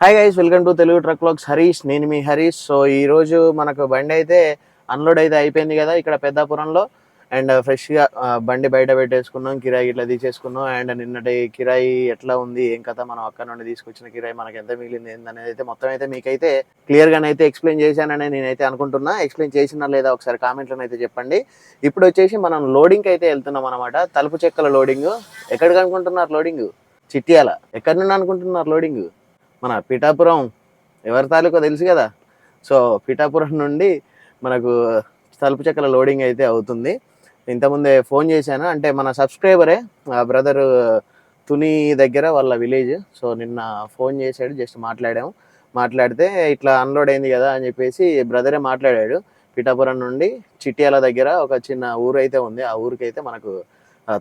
Hi guys welcome to Telugu truck locks Harish నేను మీ Harish so ఈ రోజు మనకు బండి అయితే అన్లోడ్ అయితే అయిపోయింది కదా ఇక్కడ పెద్దాపురంలో. అండ్ ఫ్రెష్గా uh, uh, బండి బయట పెట్టేసుకున్నాం కిరాయి ఇట్లా తీసేసుకున్నాం. అండ్ నిన్నటి కిరాయి ఎట్లా ఉంది ఏం కథ మనం అక్కడ నుండి తీసుకొచ్చిన కిరాయి మనకి ఎంత మిగిలింది ఏందనేది అయితే మొత్తం అయితే మీకైతే క్లియర్ అయితే ఎక్స్ప్లెయిన్ చేశానని నేనైతే అనుకుంటున్నా. ఎక్స్ప్లెయిన్ చేసినా లేదా ఒకసారి కామెంట్లో అయితే చెప్పండి. ఇప్పుడు వచ్చేసి మనం లోడింగ్ అయితే వెళ్తున్నాం అనమాట తలుపు చెక్కల లోడింగ్ ఎక్కడికి అనుకుంటున్నారు లోడింగ్ చిట్యాల. ఎక్కడి నుండి అనుకుంటున్నారు లోడింగ్ మన పిఠాపురం ఎవరి తాలూకో తెలుసు కదా? సో పిఠాపురం నుండి మనకు తలుపు చెక్కల లోడింగ్ అయితే అవుతుంది. ఇంతకుముందే ఫోన్ చేశాను. అంటే మన సబ్స్క్రైబరే బ్రదర్ తుని దగ్గర వాళ్ళ విలేజ్. సో నిన్న ఫోన్ చేశాడు జస్ట్ మాట్లాడాము. మాట్లాడితే ఇట్లా అన్లోడ్ అయింది కదా అని చెప్పేసి బ్రదరే మాట్లాడాడు. పిఠాపురం నుండి చిట్యాల దగ్గర ఒక చిన్న ఊరు అయితే ఉంది. ఆ ఊరికైతే మనకు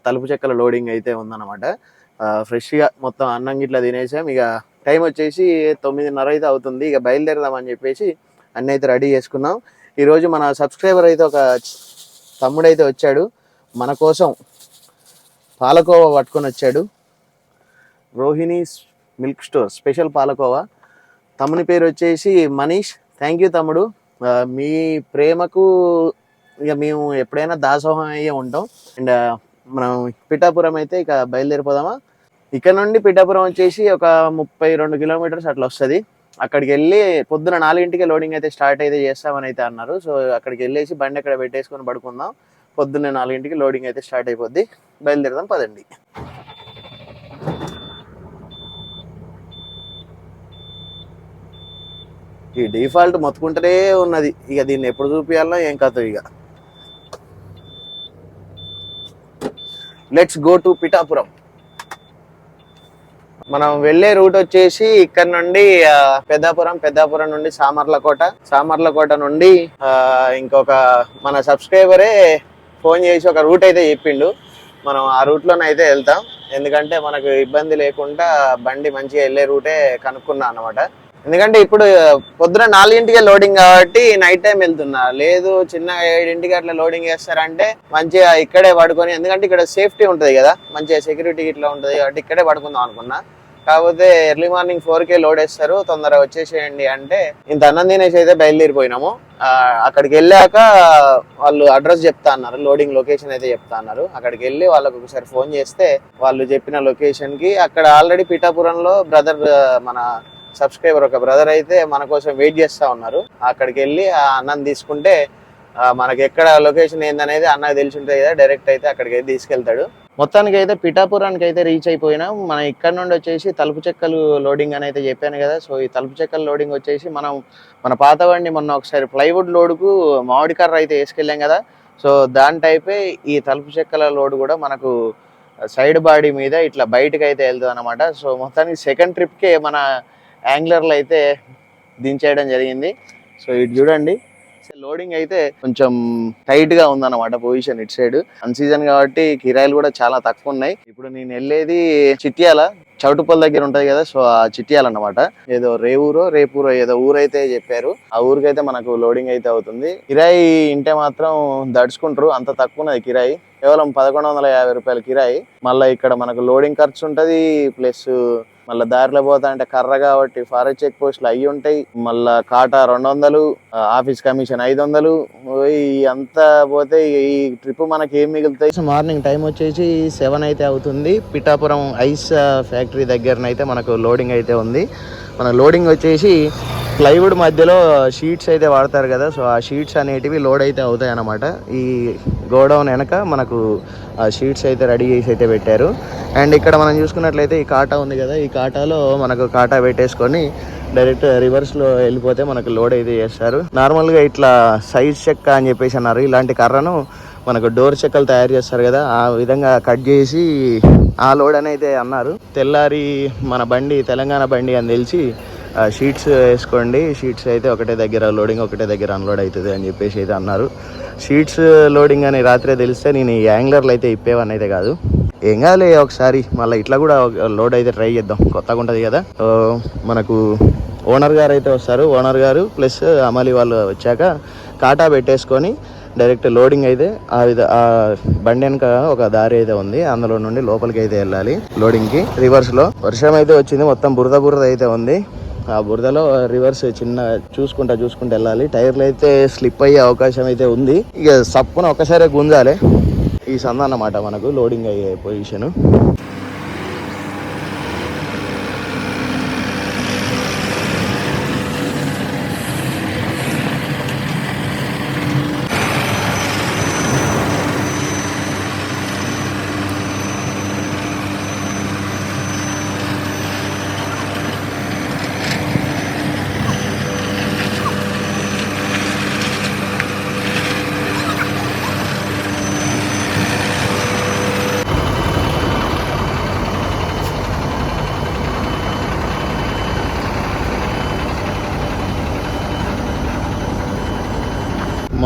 తలుపు చెక్కల లోడింగ్ అయితే ఉందన్నమాట. ఫ్రెష్గా మొత్తం అన్నం గిట్లా తినేసాం. ఇక టైం వచ్చేసి తొమ్మిదిన్నర అయితే అవుతుంది. ఇక బయలుదేరదామని చెప్పేసి అన్నీ అయితే రెడీ చేసుకున్నాం. ఈరోజు మన సబ్స్క్రైబర్ అయితే ఒక తమ్ముడు అయితే వచ్చాడు. మన కోసం పాలకోవా పట్టుకొని వచ్చాడు. రోహిణి మిల్క్ స్టోర్ స్పెషల్ పాలకోవా. తమ్ముని పేరు వచ్చేసి మనీష్. థ్యాంక్ యూ తమ్ముడు. మీ ప్రేమకు ఇక మేము ఎప్పుడైనా దాసోహం అయ్యే ఉంటాం. అండ్ మనం పిఠాపురం అయితే ఇక బయలుదేరిపోదామా? ఇక్కడ నుండి పిఠాపురం వచ్చేసి ఒక ముప్పై రెండు కిలోమీటర్స్ అట్లా వస్తుంది. అక్కడికి వెళ్ళి పొద్దున నాలుగింటికి లోడింగ్ అయితే స్టార్ట్ అయితే చేస్తామని అయితే అన్నారు. సో అక్కడికి వెళ్ళేసి బండి అక్కడ పెట్టేసుకొని పడుకుందాం. పొద్దున్నే నాలుగింటికి లోడింగ్ అయితే స్టార్ట్ అయిపోద్ది. బయలుదేరదాం పదండి. ఈ డిఫాల్ట్ మొత్తుకుంటూనే ఉన్నది. ఇక దీన్ని ఎప్పుడు చూపించాలో ఏం కథ ఇక. Let's go to Pithapuram. మనం వెళ్ళే రూట్ వచ్చేసి ఇక్కడ నుండి పెద్దాపురం పెద్దాపురం నుండి సామర్లకోట. సామర్లకోట నుండి ఇంకొక మన సబ్స్క్రైబరే ఫోన్ చేసి ఒక రూట్ అయితే చెప్పిండు. మనం ఆ రూట్లోనే అయితే వెళ్తాం. ఎందుకంటే మనకు ఇబ్బంది లేకుండా బండి మంచిగా వెళ్ళే రూటే కనుక్కున్నా అనమాట ఎందుకంటే ఇప్పుడు పొద్దున నాలుగింటికే లోడింగ్ కాబట్టి నైట్ టైం వెళ్తున్నా. లేదు చిన్న ఏడింటికి అట్లా లోడింగ్ చేస్తారంటే మంచిగా ఇక్కడే పడుకొని ఎందుకంటే ఇక్కడ సేఫ్టీ ఉంటుంది కదా. మంచిగా సెక్యూరిటీ ఇట్లా ఉంటుంది కాబట్టి ఇక్కడే పడుకుందాం అనుకున్నా. కాకపోతే ఎర్లీ మార్నింగ్ ఫోర్ కే లోడ్ వేస్తారు తొందరగా వచ్చేసేయండి అంటే ఇంత అన్నం తినేసి అయితే బయలుదేరిపోయినాము. అక్కడికి వెళ్ళాక వాళ్ళు అడ్రస్ చెప్తా అన్నారు లోడింగ్ లొకేషన్ అయితే చెప్తా అన్నారు. అక్కడికి వెళ్ళి వాళ్ళకి ఒకసారి ఫోన్ చేస్తే వాళ్ళు చెప్పిన లొకేషన్కి అక్కడ ఆల్రెడీ పిఠాపురంలో బ్రదర్ మన సబ్స్క్రైబర్ ఒక బ్రదర్ అయితే మన కోసం వెయిట్ చేస్తా ఉన్నారు. అక్కడికి వెళ్ళి ఆ అన్నం తీసుకుంటే మనకి ఎక్కడ లొకేషన్ ఏందనేది అన్నకు తెలిసి ఉంటుంది కదా డైరెక్ట్ అయితే అక్కడికి అయితే తీసుకెళ్తాడు. మొత్తానికి అయితే పిఠాపురానికి అయితే రీచ్ అయిపోయినాం. మనం ఇక్కడ నుండి వచ్చేసి తలుపు చెక్కలు లోడింగ్ అని అయితే చెప్పాను కదా. సో ఈ తలుపు చెక్కల లోడింగ్ వచ్చేసి మనం మన పాత బండి మొన్న ఒకసారి ప్లైవుడ్ లోడుకు మామిడి కర్ర అయితే వేసుకెళ్ళాం కదా. సో దాని టైపే ఈ తలుపు చెక్కల లోడ్ కూడా మనకు సైడ్ బాడీ మీద ఇట్లా బయటకు అయితే వెళ్తుంది అనమాట సో మొత్తానికి సెకండ్ ట్రిప్కే మన యాంగ్లర్లు అయితే దించేయడం జరిగింది. సో ఇటు చూడండి. లోడింగ్ అయితే కొంచెం టైట్గా ఉందన్నమాట పొజిషన్ ఇటు సైడ్ అన్ సీజన్ కాబట్టి కిరాయిలు కూడా చాలా తక్కువ ఉన్నాయి. ఇప్పుడు నేను వెళ్ళేది చిట్యాల. చౌటుపల్ దగ్గర ఉంటది కదా సో ఆ చిట్యాల అనమాట ఏదో రేవూరో రేపూరో ఏదో ఊరైతే చెప్పారు. ఆ ఊరికైతే మనకు లోడింగ్ అయితే అవుతుంది. కిరాయి ఇంటే మాత్రం దడుచుకుంటారు. అంత తక్కువ ఉన్నది కిరాయి. కేవలం పదకొండు వందల యాభై రూపాయల కిరాయి. మళ్ళీ ఇక్కడ మనకు లోడింగ్ ఖర్చు ఉంటుంది ప్లస్ మళ్ళీ దారిలో పోతా అంటే కర్ర కాబట్టి ఫారెస్ట్ చెక్ పోస్టులు అయ్యి ఉంటాయి. మళ్ళా కాటా రెండు వందలు ఆఫీస్ కమిషన్ ఐదు వందలు. ఈ అంతా పోతే ఈ ట్రిప్ మనకి ఏం మిగులుతాయి? మార్నింగ్ టైం వచ్చేసి సెవెన్ అయితే అవుతుంది. పిఠాపురం ఐస్ ఫ్యాక్టరీ దగ్గరనైతే మనకు లోడింగ్ అయితే ఉంది. మన లోడింగ్ వచ్చేసి ప్లైవుడ్ మధ్యలో షీట్స్ అయితే వాడతారు కదా సో ఆ షీట్స్ అనేటివి లోడ్ అయితే అవుతాయి అన్నమాట. ఈ గోడౌన్ వెనక మనకు ఆ షీట్స్ అయితే రెడీ చేసి అయితే పెట్టారు. అండ్ ఇక్కడ మనం చూసుకున్నట్లయితే ఈ కాటా ఉంది కదా ఈ కాటాలో మనకు కాటా పెట్టేసుకొని డైరెక్ట్ రివర్స్లో వెళ్ళిపోతే మనకు లోడ్ అయితే చేస్తారు. నార్మల్గా ఇట్లా సైజ్ చెక్క అని చెప్పేసి అన్నారు. ఇలాంటి కర్రను మనకు డోర్ చెక్కలు తయారు చేస్తారు కదా ఆ విధంగా కట్ చేసి ఆ లోడ్ అని అయితే అన్నారు. తెల్లారి మన బండి తెలంగాణ బండి అని తెలిసి షీట్స్ వేసుకోండి. షీట్స్ అయితే ఒకటే దగ్గర లోడింగ్ ఒకటే దగ్గర అన్లోడ్ అవుతుంది అని చెప్పేసి అయితే అన్నారు. షీట్స్ లోడింగ్ అని రాత్రే తెలిస్తే నేను ఈ యాంగ్లర్లు అయితే ఇప్పేవని అయితే కాదు. ఏం కాదులే ఒకసారి మళ్ళీ ఇట్లా కూడా లోడ్ అయితే ట్రై చేద్దాం. కొత్తగా ఉంటుంది కదా. మనకు ఓనర్ గారు అయితే వస్తారు. ఓనర్ గారు ప్లస్ అమలి వాళ్ళు వచ్చాక కాటా పెట్టేసుకొని డైరెక్ట్ లోడింగ్ అయితే ఆ విధ ఆ బండి వెనక ఒక దారి అయితే ఉంది. అందులో నుండి లోపలికి అయితే వెళ్ళాలి. లోడింగ్కి రివర్స్లో వర్షం అయితే వచ్చింది. మొత్తం బురద బురద అయితే ఉంది. ఆ బురదలో రివర్స్ చిన్న చూసుకుంటా చూసుకుంటా వెళ్ళాలి. టైర్లు అయితే స్లిప్ అయ్యే అవకాశం అయితే ఉంది. ఇక సప్పున ఒక్కసారి గుంజాలి. ఈ సంద అన్నమాట మనకు లోడింగ్ అయ్యే పొజిషన్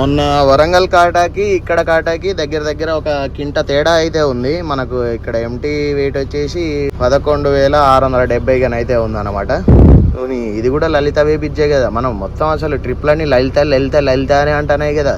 మొన్న వరంగల్ కాటాకి ఇక్కడ కాటాకి దగ్గర దగ్గర ఒక కింట తేడా అయితే ఉంది. మనకు ఇక్కడ ఎంటీ వెయిట్ వచ్చేసి పదకొండు వేల ఆరు వందల డెబ్బై అయితే ఉంది అనమాట ఇది కూడా లలిత వేపిచ్చే కదా. మనం మొత్తం అసలు ట్రిప్లన్నీ లలిత లలిత లలిత అని అంటున్నాయి కదా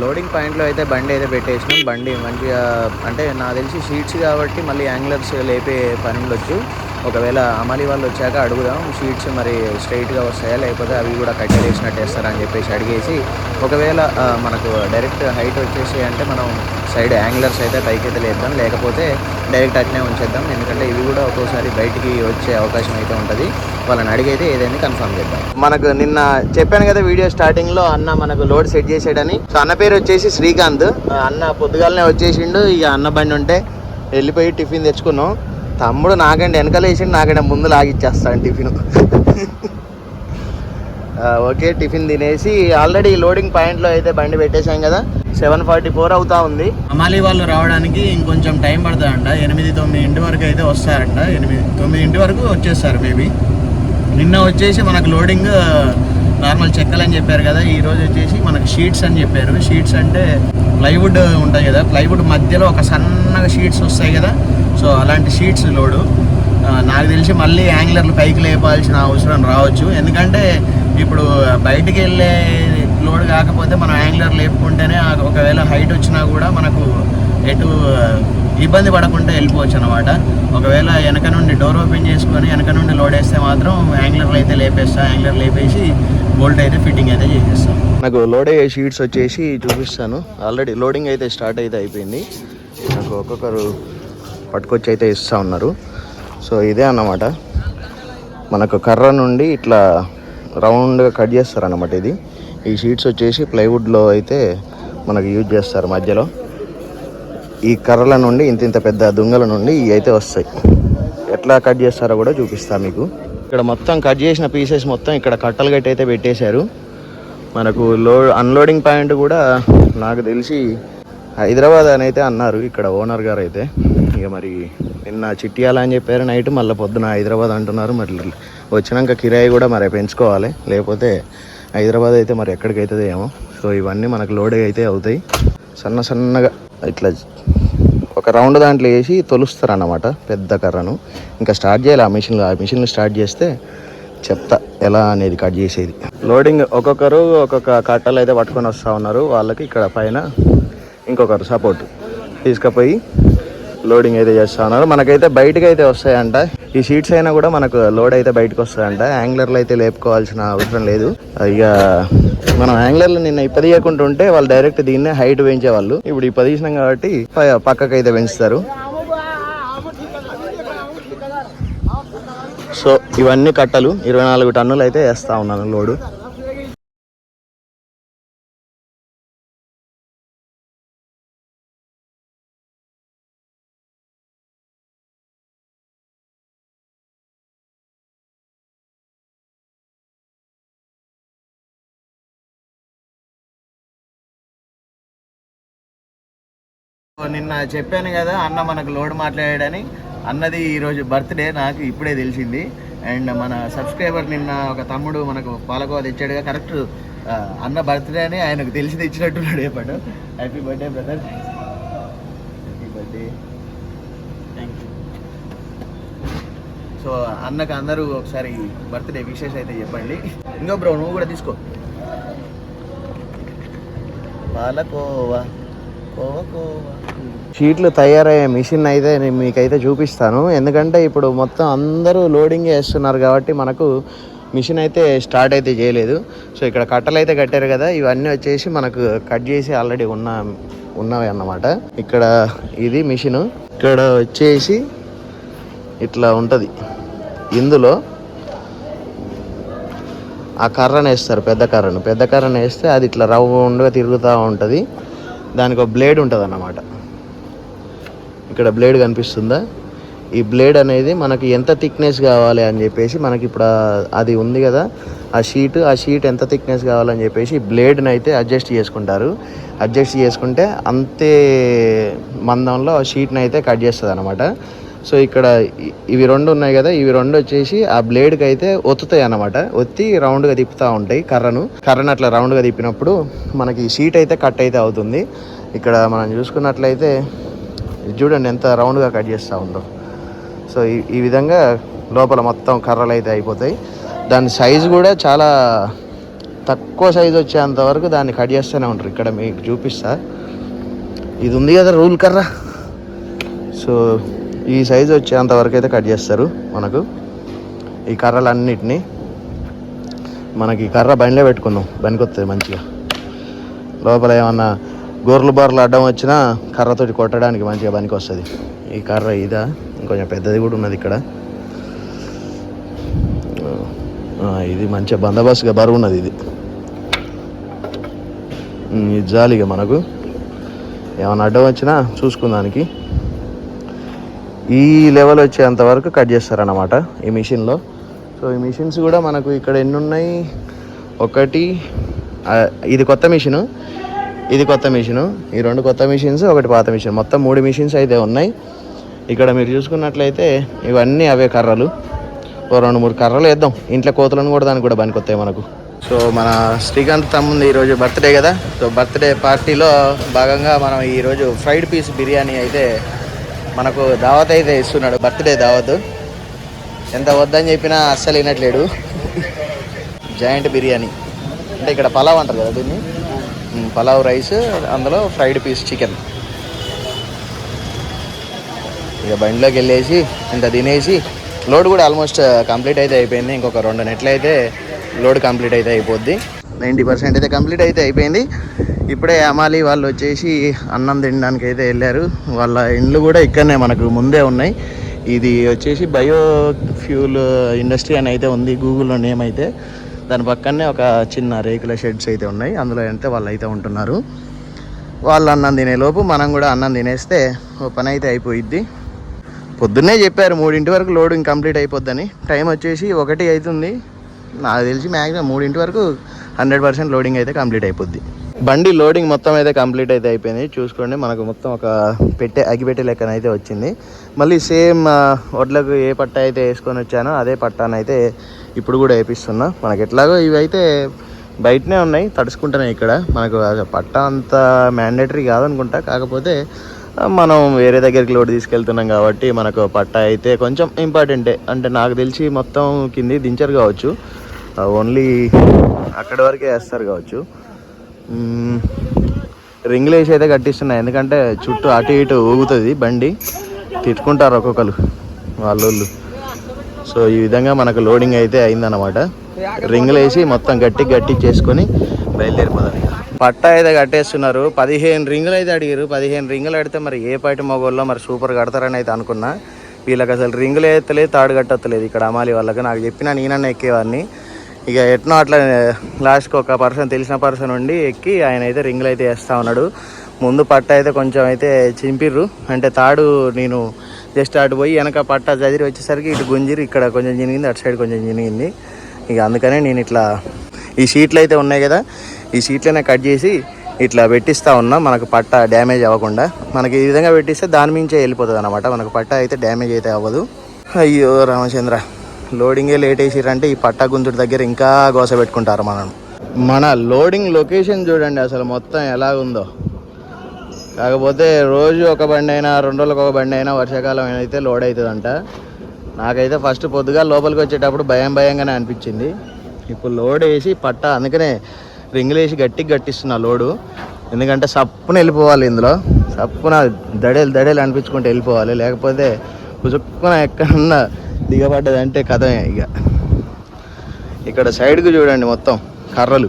లోడింగ్ పాయింట్లో అయితే బండి అయితే పెట్టేసినాం. బండి మంచిగా అంటే నాకు తెలిసి షీట్స్ కాబట్టి మళ్ళీ యాంగ్లర్స్ లేపే పని ఉండొచ్చు ఒకవేళ అమలి వాళ్ళు వచ్చాక అడుగుదాం షీట్స్ మరి స్ట్రైట్గా వస్తాయా లేకపోతే అవి కూడా కట్టెలేసినట్టు వేస్తారా అని చెప్పేసి అడిగేసి ఒకవేళ మనకు డైరెక్ట్ హైట్ వచ్చేసి అంటే మనం సైడ్ యాంగులర్స్ అయితే పైకి అయితే లేద్దాం లేకపోతే డైరెక్ట్ అట్నే ఉంచేద్దాం ఎందుకంటే ఇవి కూడా ఒక్కోసారి బయటికి వచ్చే అవకాశం అయితే ఉంటుంది. వాళ్ళని అడిగైతే ఏదైనా కన్ఫర్మ్ చేద్దాం. మనకు నిన్న చెప్పాను కదా వీడియో స్టార్టింగ్లో అన్న మనకు లోడ్ సెట్ చేసాడని. సో అన్న పేరు వచ్చేసి శ్రీకాంత్. అన్న పొద్దుగాలనే వచ్చేసిండు ఇక అన్న బండి ఉంటే వెళ్ళిపోయి టిఫిన్ తెచ్చుకున్నాం. తమ్ముడు నాకండి వెనకాల వేసిండు నాకంటే ముందు లాగిచ్చేస్తాను టిఫిన్. ఓకే టిఫిన్ తినేసి ఆల్రెడీ లోడింగ్ పాయింట్లో అయితే బండి పెట్టేశాం కదా. సెవెన్ ఫార్టీ ఫోర్ అవుతా ఉంది. అమాలి వాళ్ళు రావడానికి ఇంకొంచెం టైం పడుతుందంట. ఎనిమిది తొమ్మిది ఇంటి వరకు అయితే వస్తారంట. ఎనిమిది తొమ్మిది ఇంటి వరకు వచ్చేస్తారు మేబీ. నిన్న వచ్చేసి మనకు లోడింగ్ నార్మల్ చెక్కలని చెప్పారు కదా ఈ రోజు వచ్చేసి మనకు షీట్స్ అని చెప్పారు. షీట్స్ అంటే ప్లైవుడ్ ఉంటాయి కదా ప్లైవుడ్ మధ్యలో ఒక సన్నగా షీట్స్ వస్తాయి కదా సో అలాంటి షీట్స్ లోడు. నాకు తెలిసి మళ్ళీ యాంగ్లర్లు పైకి లేపాల్సిన అవసరం రావచ్చు. ఎందుకంటే ఇప్పుడు బయటికి వెళ్ళే లోడ్ కాకపోతే మనం యాంగ్లర్ లేపుకుంటేనే ఒకవేళ హైట్ వచ్చినా కూడా మనకు ఎటు ఇబ్బంది పడకుండా వెళ్ళిపోవచ్చు అనమాట ఒకవేళ వెనక నుండి డోర్ ఓపెన్ చేసుకొని వెనక నుండి లోడ్ వేస్తే మాత్రం యాంగ్లర్లు అయితే లేపేస్తాం. యాంగ్లర్ లేపేసి బోల్ట్ అయితే ఫిట్టింగ్ అయితే చేసేస్తాం. నాకు లోడ్ అయ్యే షీట్స్ వచ్చేసి చూపిస్తాను. ఆల్రెడీ లోడింగ్ అయితే స్టార్ట్ అయితే అయిపోయింది. నాకు ఒక్కొక్కరు పట్టుకొచ్చి అయితే ఇస్తూ ఉన్నారు. సో ఇదే అన్నమాట. మనకు కర్ర నుండి ఇట్లా రౌండ్గా కట్ చేస్తారు అన్నమాట ఇది. ఈ షీట్స్ వచ్చేసి ప్లైవుడ్లో అయితే మనకు యూజ్ చేస్తారు మధ్యలో. ఈ కర్రల నుండి ఇంత ఇంత పెద్ద దుంగల నుండి ఇవి అయితే వస్తాయి. ఎట్లా కట్ చేస్తారో కూడా చూపిస్తా మీకు. ఇక్కడ మొత్తం కట్ చేసిన పీసెస్ మొత్తం ఇక్కడ కట్టలు గట్టి అయితే పెట్టేశారు. మనకు లో అన్లోడింగ్ పాయింట్ కూడా నాకు తెలిసి హైదరాబాద్ అని అయితే అన్నారు ఇక్కడ ఓనర్ గారు అయితే. ఇక మరి నిన్న చిట్యాల అని చెప్పారు నైట్ మళ్ళీ పొద్దున హైదరాబాద్ అంటున్నారు. మరి వచ్చినాక కిరాయి కూడా మరి పెంచుకోవాలి. లేకపోతే హైదరాబాద్ అయితే మరి ఎక్కడికి అవుతుంది ఏమో. సో ఇవన్నీ మనకు లోడ్ అయితే అవుతాయి. సన్న సన్నగా ఇట్లా ఒక రౌండ్ దాంట్లో వేసి తొలుస్తారు అన్నమాట పెద్ద కర్రను. ఇంకా స్టార్ట్ చేయాలి ఆ మిషన్ ఆ మిషన్లు స్టార్ట్ చేస్తే చెప్తా ఎలా అనేది కట్ చేసేది. లోడింగ్ ఒక్కొక్కరు ఒక్కొక్క కట్టలు అయితే పట్టుకొని వస్తూ ఉన్నారు. వాళ్ళకి ఇక్కడ పైన ఇంకొకరు సపోర్ట్ తీసుకుపోయి లోడింగ్ అయితే చేస్తా ఉన్నారు మనకైతే బయటకు అయితే వస్తాయంట. ఈ షీట్స్ అయినా కూడా మనకు లోడ్ అయితే బయటకు వస్తాయంట. యాంగ్లర్లు అయితే లేపుకోవాల్సిన అవసరం లేదు. ఇక మనం యాంగ్లర్లు నిన్న ఇప్పది ఉంటే వాళ్ళు డైరెక్ట్ దీన్నే హైట్ పెంచేవాళ్ళు. ఇప్పుడు ఈ తీసినాం కాబట్టి ప- పక్కకు అయితే పెంచుతారు. సో ఇవన్నీ కట్టలు. ఇరవై నాలుగు టన్నులు అయితే వేస్తా ఉన్నాను లోడు. నిన్న చెప్పాను కదా అన్న మనకు లోడ్ మాట్లాడాడని. అన్నది ఈరోజు బర్త్డే నాకు ఇప్పుడే తెలిసింది. అండ్ మన సబ్స్క్రైబర్ నిన్న ఒక తమ్ముడు మనకు పాలకోవ తెచ్చాడుగా. కరెక్ట్ అన్న బర్త్డే అని ఆయనకు తెలిసి తెచ్చినట్టున్నాడు ఏపాటు. Happy birthday brother happy birthday thank you so అన్నకు అందరూ ఒకసారి బర్త్డే విశేష అయితే చెప్పండి. ఇంకో బ్రో నువ్వు కూడా తీసుకో. పాలకోవా కోవా కోవా. షీట్లు తయారయ్యే మిషన్ అయితే నేను మీకైతే చూపిస్తాను. ఎందుకంటే ఇప్పుడు మొత్తం అందరూ లోడింగ్ చేస్తున్నారు కాబట్టి మనకు మిషన్ అయితే స్టార్ట్ అయితే చేయలేదు. సో ఇక్కడ కట్టలు అయితే కట్టారు కదా ఇవన్నీ వచ్చేసి మనకు కట్ చేసి ఆల్రెడీ ఉన్న ఉన్నవి అన్నమాట. ఇక్కడ ఇది మిషన్. ఇక్కడ వచ్చేసి ఇట్లా ఉంటుంది. ఇందులో ఆ కర్రను వేస్తారు పెద్ద కర్రను. పెద్ద కర్రను వేస్తే అది ఇట్లా రౌండ్గా తిరుగుతూ ఉంటుంది. దానికి ఒక బ్లేడ్ ఉంటుంది అన్నమాట ఇక్కడ బ్లేడ్ కనిపిస్తుందా? ఈ బ్లేడ్ అనేది మనకి ఎంత థిక్నెస్ కావాలి అని చెప్పేసి మనకి ఇప్పుడు అది ఉంది కదా ఆ షీట్ ఆ షీట్ ఎంత థిక్నెస్ కావాలని చెప్పేసి బ్లేడ్ని అయితే అడ్జస్ట్ చేసుకుంటారు. అడ్జస్ట్ చేసుకుంటే అంతే మందంలో ఆ షీట్ని అయితే కట్ చేస్తుంది అనమాట సో ఇక్కడ ఇవి రెండు ఉన్నాయి కదా ఇవి రెండు వచ్చేసి ఆ బ్లేడ్కి అయితే ఒత్తుతాయి అన్నమాట ఒత్తి రౌండ్గా తిప్పుతూ ఉంటాయి కర్రను. కర్రను అట్లా రౌండ్గా తిప్పినప్పుడు మనకి షీట్ అయితే కట్ అయితే అవుతుంది. ఇక్కడ మనం చూసుకున్నట్లయితే చూడండి ఎంత రౌండ్గా కట్ చేస్తూ ఉందో. సో ఈ ఈ విధంగా లోపల మొత్తం కర్రలు అయితే అయిపోతాయి. దాని సైజు కూడా చాలా తక్కువ సైజు వచ్చేంత వరకు దాన్ని కట్ చేస్తూనే ఉంటారు. ఇక్కడ మీకు చూపిస్తా. ఇది ఉంది కదా రూల్ కర్ర. సో ఈ సైజు వచ్చేంత వరకు అయితే కట్ చేస్తారు మనకు. ఈ కర్రలన్నిటినీ మనకి ఈ కర్ర బండిలో పెట్టుకుందాం. బండికి వస్తుంది మంచిగా. లోపల ఏమన్నా గొర్రెలు బార్లు అడ్డం వచ్చినా కర్రతోటి కొట్టడానికి మంచిగా పనికి వస్తుంది ఈ కర్ర ఇదా? ఇంకొంచెం పెద్దది కూడా ఉన్నది ఇక్కడ. ఇది మంచిగా బందోబస్తుగా బరువు ఉన్నది ఇది. ఇది జాలిగా మనకు. ఏమన్నా అడ్డం వచ్చినా చూసుకుందానికి ఈ లెవెల్ వచ్చేంత వరకు కట్ చేస్తారన్నమాట ఈ మిషన్లో. సో ఈ మిషన్స్ కూడా మనకు ఇక్కడ ఎన్ని ఉన్నాయి ఒకటి ఇది కొత్త మిషను. ఇది కొత్త మిషను. ఈ రెండు కొత్త మిషన్స్ ఒకటి పాత మిషన్. మొత్తం మూడు మిషన్స్ అయితే ఉన్నాయి. ఇక్కడ మీరు చూసుకున్నట్లయితే ఇవన్నీ అవే కర్రలు. ఓ రెండు మూడు కర్రలు వేద్దాం. ఇంట్లో కోతులను కూడా దానికి కూడా పనికొస్తాయి మనకు. సో మన శ్రీకాంత్ తమ్ముంది ఈరోజు బర్త్డే కదా. సో బర్త్డే పార్టీలో భాగంగా మనం ఈరోజు ఫ్రైడ్ పీస్ బిర్యానీ అయితే మనకు దావత్ అయితే ఇస్తున్నాడు. బర్త్డే దావత్. ఎంత వద్దని చెప్పినా అస్సలు వినట్లేడు. జాయింట్ బిర్యానీ. అంటే ఇక్కడ పలావ్ అంటారు కదా దీన్ని? పలావ్ రైస్ అందులో ఫ్రైడ్ పీస్ చికెన్. ఇక బండిలోకి వెళ్ళేసి ఇంత తినేసి లోడ్ కూడా ఆల్మోస్ట్ కంప్లీట్ అయితే అయిపోయింది. ఇంకొక రెండు నెట్లు అయితే లోడ్ కంప్లీట్ అయితే అయిపోద్ది. నైంటీ పర్సెంట్ అయితే కంప్లీట్ అయితే అయిపోయింది. ఇప్పుడే అమాలి వాళ్ళు వచ్చేసి అన్నం తినడానికి అయితే వెళ్ళారు. వాళ్ళ ఇండ్లు కూడా ఇక్కడనే మనకు ముందే ఉన్నాయి. ఇది వచ్చేసి బయో ఫ్యూల్ ఇండస్ట్రీ అని అయితే ఉంది గూగుల్లో నేమ్ అయితే. దాని పక్కనే ఒక చిన్న రేకుల షెడ్స్ అయితే ఉన్నాయి. అందులో అయితే వాళ్ళు అయితే ఉంటున్నారు. వాళ్ళు అన్నం తినేలోపు మనం కూడా అన్నం తినేస్తే ఓ పని అయితే అయిపోయిద్ది. పొద్దున్నే చెప్పారు మూడింటి వరకు లోడింగ్ కంప్లీట్ అయిపోద్దని. టైం వచ్చేసి ఒకటి అవుతుంది. నాకు తెలిసి మ్యాక్సిమం మూడింటి వరకు హండ్రెడ్ పర్సెంట్ లోడింగ్ అయితే కంప్లీట్ అయిపోద్ది. బండి లోడింగ్ మొత్తం అయితే కంప్లీట్ అయితే అయిపోయింది. చూసుకోండి మనకు మొత్తం ఒక పెట్టే అగిపెట్టే లెక్కన అయితే వచ్చింది. మళ్ళీ సేమ్ వడ్లకు ఏ పట్ట అయితే వేసుకొని వచ్చానో అదే పట్టానైతే ఇప్పుడు కూడా వేపిస్తున్నా. మనకి ఎట్లాగో ఇవి అయితే బయటనే ఉన్నాయి తడుచుకుంటున్నాయి ఇక్కడ. మనకు పట్ట అంత మ్యాండేటరీ కాదనుకుంటా. కాకపోతే మనం వేరే దగ్గరికి లోడ్ తీసుకెళ్తున్నాం కాబట్టి మనకు పట్ట అయితే కొంచెం ఇంపార్టెంటే అంటే నాకు తెలిసి మొత్తం కింది దించరు కావచ్చు. ఓన్లీ అక్కడి వరకే వేస్తారు కావచ్చు. రింగులు వేసి అయితే కట్టిస్తున్నాయి ఎందుకంటే చుట్టూ అటు ఇటు ఊగుతుంది బండి. తిట్టుకుంటారు ఒక్కొక్కరు వాళ్ళోళ్ళు. సో ఈ విధంగా మనకు లోడింగ్ అయితే అయిందన్నమాట. రింగులు వేసి మొత్తం గట్టి గట్టి చేసుకొని బయలుదేరిపోదాం. పట్ట అయితే కట్టేస్తున్నారు. పదిహేను రింగులు అయితే అడిగారు. పదిహేను రింగులు అడితే మరి ఏ పాటి మగోళ్ళో మరి సూపర్ కడతారని అయితే అనుకున్నా. వీళ్ళకి అసలు రింగులు ఎత్తలేదు తాడు కట్టలేదు ఇక్కడ అమాలి వాళ్ళకి. నాకు చెప్పిన నేనన్న ఎక్కేవాడిని. ఇక ఎట్నో అట్లా లాస్ట్కి ఒక పర్సన్ తెలిసిన పర్సన్ ఉండి ఎక్కి ఆయన అయితే రింగులు అయితే వేస్తూ ఉన్నాడు. ముందు పట్ట అయితే కొంచెం అయితే చింపిర్రు. అంటే తాడు నేను జస్ట్ అటు పోయి వెనక పట్ట చదిరి వచ్చేసరికి ఇటు గుంజిరి ఇక్కడ కొంచెం చినిగింది అటు సైడ్ కొంచెం చినిగింది. ఇక అందుకనే నేను ఇట్లా ఈ షీట్లు అయితే ఉన్నాయి కదా ఈ షీట్లనే కట్ చేసి ఇట్లా పెట్టిస్తా ఉన్నా. మనకు పట్ట డ్యామేజ్ అవ్వకుండా. మనకి ఈ విధంగా పెట్టిస్తే దాని మించే వెళ్ళిపోతుంది అనమాట మనకు పట్ట అయితే డ్యామేజ్ అయితే అవ్వదు. అయ్యో రామచంద్ర లోడింగే లేట్ వేసిరంటే ఈ పట్ట గుంతుడి దగ్గర ఇంకా గోస పెట్టుకుంటారు మనం మన లోడింగ్ లొకేషన్ చూడండి అసలు మొత్తం ఎలాగుందో. కాకపోతే రోజు ఒక బండి అయినా రెండు రోజులకు ఒక బండి అయినా వర్షాకాలం అయితే లోడ్ అవుతుందంట. నాకైతే ఫస్ట్ పొద్దుగా లోపలికి వచ్చేటప్పుడు భయం భయంగానే అనిపించింది. ఇప్పుడు లోడ్ వేసి పట్ట అందుకనే రింగులు వేసి గట్టిగా గట్టిస్తున్నా లోడు. ఎందుకంటే సప్పున వెళ్ళిపోవాలి ఇందులో. సప్పున దడేలు దడేలు అనిపించుకుంటూ వెళ్ళిపోవాలి. లేకపోతే పుసుక్కున ఎక్కడన్నా దిగబడ్డదంటే కథమే ఇక. ఇక్కడ సైడ్కి చూడండి మొత్తం కర్రలు.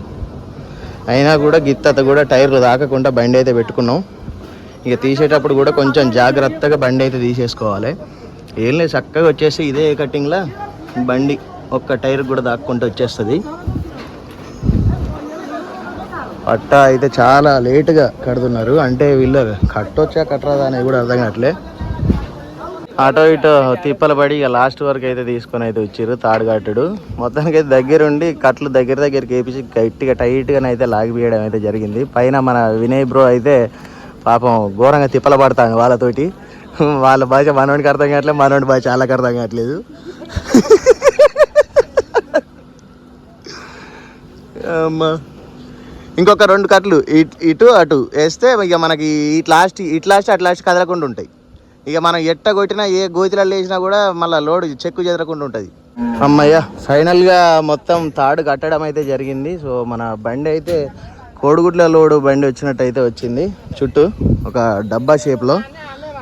అయినా కూడా గిత్తత కూడా టైర్లు తాకకుండా బండి అయితే పెట్టుకున్నాం. ఇక తీసేటప్పుడు కూడా కొంచెం జాగ్రత్తగా బండి అయితే తీసేసుకోవాలి. ఏం లేదు చక్కగా వచ్చేసి ఇదే కటింగ్లా బండి ఒక్క టైర్ కూడా దాక్కుంటూ వచ్చేస్తుంది. పట్ట అయితే చాలా లేటుగా కడుతున్నారు. అంటే వీళ్ళు కట్టొచ్చా కట్టరాదా అనేది కూడా అర్థం కావట్లే. అటో ఇటో తిప్పలు పడి ఇక లాస్ట్ వరకు అయితే తీసుకొని అయితే వచ్చారు తాడుగట్టుడు మొత్తానికి అయితే దగ్గరుండి కట్లు దగ్గర దగ్గరికి వేపించి గట్టిగా టైట్గా అయితే లాగిపోయడం అయితే జరిగింది. పైన మన వినయ్ బ్రో అయితే పాపం ఘోరంగా తిప్పలు పడతాను వాళ్ళతోటి. వాళ్ళ భాష మనోడికి అర్థం కావట్లేదు మనోడి భాష వాళ్ళకి అర్థం కావట్లేదు. అమ్మా. ఇంకొక రెండు కట్లు ఇటు అటు. వేస్తే ఇక మనకి ఇటు లాస్ట్ ఇటు లాస్ట్ అటు లాస్ట్ కదలకుండా ఉంటాయి. ఇక మనం ఎట్ట కొట్టినా ఏ గోతిలలో వేసినా కూడా మళ్ళీ లోడ్ చెక్కు చెదరకుండా ఉంటుంది. అమ్మయ్య ఫైనల్గా మొత్తం తాడు కట్టడం అయితే జరిగింది. సో మన బండి అయితే కోడిగుడ్ల లోడు బండి వచ్చినట్టు అయితే వచ్చింది. చుట్టూ ఒక డబ్బా షేప్లో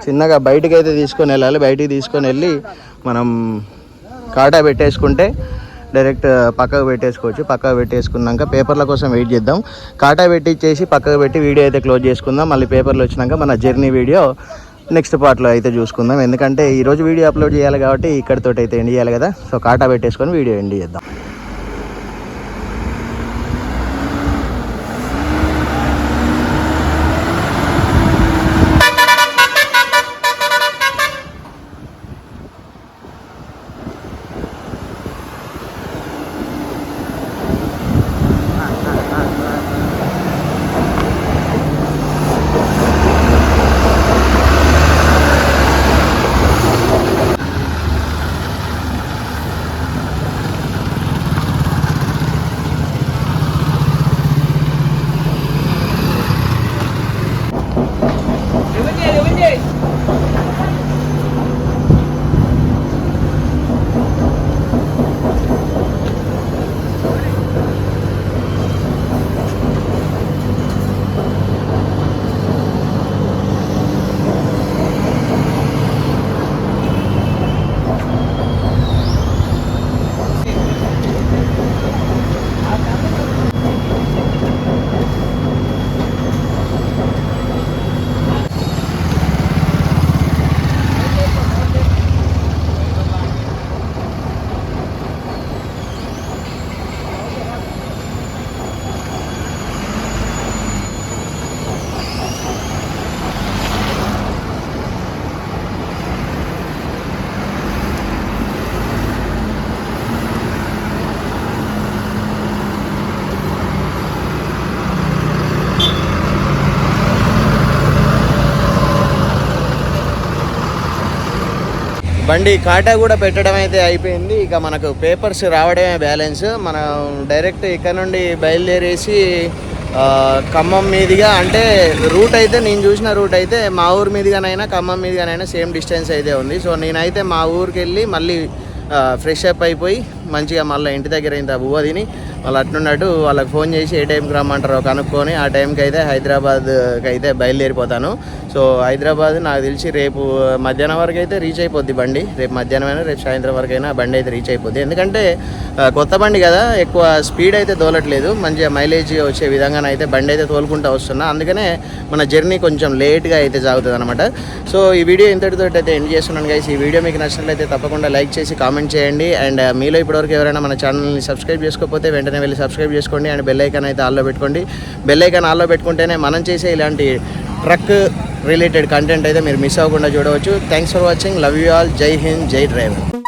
చిన్నగా బయటికి అయితే తీసుకొని వెళ్ళాలి. బయటికి తీసుకొని వెళ్ళి మనం కాటా పెట్టేసుకుంటే డైరెక్ట్ పక్కకు పెట్టేసుకోవచ్చు. పక్కకు పెట్టేసుకున్నాక పేపర్ల కోసం వెయిట్ చేద్దాం. కాటా పెట్టించేసి పక్కకు పెట్టి వీడియో అయితే క్లోజ్ చేసుకుందాం. మళ్ళీ పేపర్లు వచ్చినాక మన జర్నీ వీడియో నెక్స్ట్ పార్ట్లో అయితే చూసుకుందాం. ఎందుకంటే ఈరోజు వీడియో అప్లోడ్ చేయాలి కాబట్టి ఇక్కడితో అయితే ఎండ్ చేయాలి కదా. సో కాటా పెట్టేసుకొని వీడియో ఎండ్ చేద్దాం. బండి కాటా కూడా పెట్టడం అయితే అయిపోయింది. ఇక మనకు పేపర్స్ రావడమే బ్యాలెన్స్. మనం డైరెక్ట్ ఇక్కడ నుండి బయలుదేరేసి ఖమ్మం మీదుగా అంటే రూట్ అయితే నేను చూసిన రూట్ అయితే మా ఊరు మీదుగానైనా ఖమ్మం మీదుగానైనా సేమ్ డిస్టెన్స్ అయితే ఉంది. సో నేనైతే మా ఊరికి వెళ్ళి మళ్ళీ ఫ్రెష్ అప్ అయిపోయి మంచిగా మళ్ళీ ఇంటి దగ్గర ఇంత బువ్వ తిని వాళ్ళు అట్నున్నట్టు వాళ్ళకి ఫోన్ చేసి ఏ టైంకి రమ్మంటారో కనుక్కొని ఆ టైంకి అయితే హైదరాబాద్కి అయితే బయలుదేరిపోతాను. సో హైదరాబాద్ నాకు తెలిసి రేపు మధ్యాహ్నం వరకు అయితే రీచ్ అయిపోద్ది బండి. రేపు మధ్యాహ్నం అయినా రేపు సాయంత్రం వరకు అయినా బండి అయితే రీచ్ అయిపోద్ది. ఎందుకంటే కొత్త బండి కదా ఎక్కువ స్పీడ్ అయితే తోలట్లేదు. మంచిగా మైలేజ్ వచ్చే విధంగా అయితే బండి అయితే తోలుకుంటూ వస్తున్నా. అందుకనే మన జర్నీ కొంచెం లేట్గా అయితే సాగుతుంది అనమాట సో ఈ వీడియో ఇంతటితో అయితే ఎండ్ చేస్తున్నాను గైస్ ఈ వీడియో మీకు నచ్చినట్లయితే తప్పకుండా లైక్ చేసి కామెంట్ చేయండి. అండ్ మీలో ఇప్పటివరకు ఎవరైనా మన ఛానల్ని సబ్స్క్రైబ్ చేసుకోకపోతే వెంటనే వెళ్ళి సబ్స్క్రైబ్ చేసుకోండి అండ్ బెల్ ఐకాన్ అయితే ఆల్లో పెట్టుకోండి. బెల్ ఐకాన్ ఆల్లో పెట్టుకుంటేనే మనం చేసే ఇలాంటి ట్రక్ రిలేటెడ్ కంటెంట్ అయితే మీరు మిస్ అవ్వకుండా చూడవచ్చు. Thanks for watching love you all జై హింద్ జై డ్రైవర్